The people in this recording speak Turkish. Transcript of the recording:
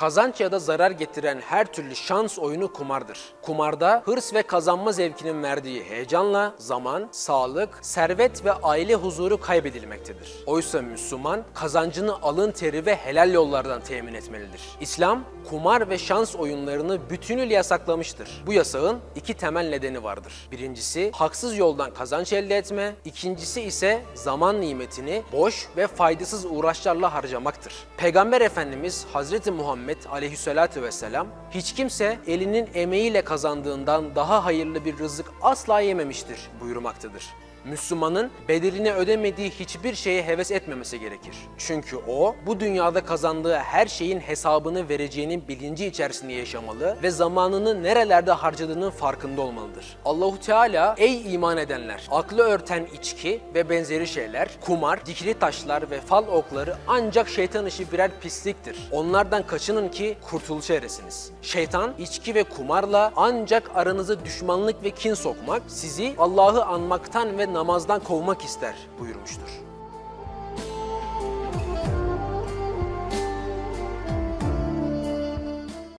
Kazanç ya da zarar getiren her türlü şans oyunu kumardır. Kumarda hırs ve kazanma zevkinin verdiği heyecanla zaman, sağlık, servet ve aile huzuru kaybedilmektedir. Oysa Müslüman kazancını alın teri ve helal yollardan temin etmelidir. İslam kumar ve şans oyunlarını bütünüyle yasaklamıştır. Bu yasağın iki temel nedeni vardır. Birincisi haksız yoldan kazanç elde etme, ikincisi ise zaman nimetini boş ve faydasız uğraşlarla harcamaktır. Peygamber Efendimiz Hazreti Muhammed aleyhissalatu vesselam hiç kimse elinin emeğiyle kazandığından daha hayırlı bir rızık asla yememiştir buyurmaktadır. Müslümanın bedelini ödemediği hiçbir şeye heves etmemesi gerekir. Çünkü o bu dünyada kazandığı her şeyin hesabını vereceğinin bilinci içerisinde yaşamalı ve zamanını nerelerde harcadığının farkında olmalıdır. Allahu Teala ey iman edenler aklı örten içki ve benzeri şeyler, kumar, dikili taşlar ve fal okları ancak şeytan işi birer pisliktir. Onlardan kaçının ki kurtuluşa eresiniz. Şeytan içki ve kumarla ancak aranıza düşmanlık ve kin sokmak, sizi Allah'ı anmaktan ve namazdan kovmak ister buyurmuştur.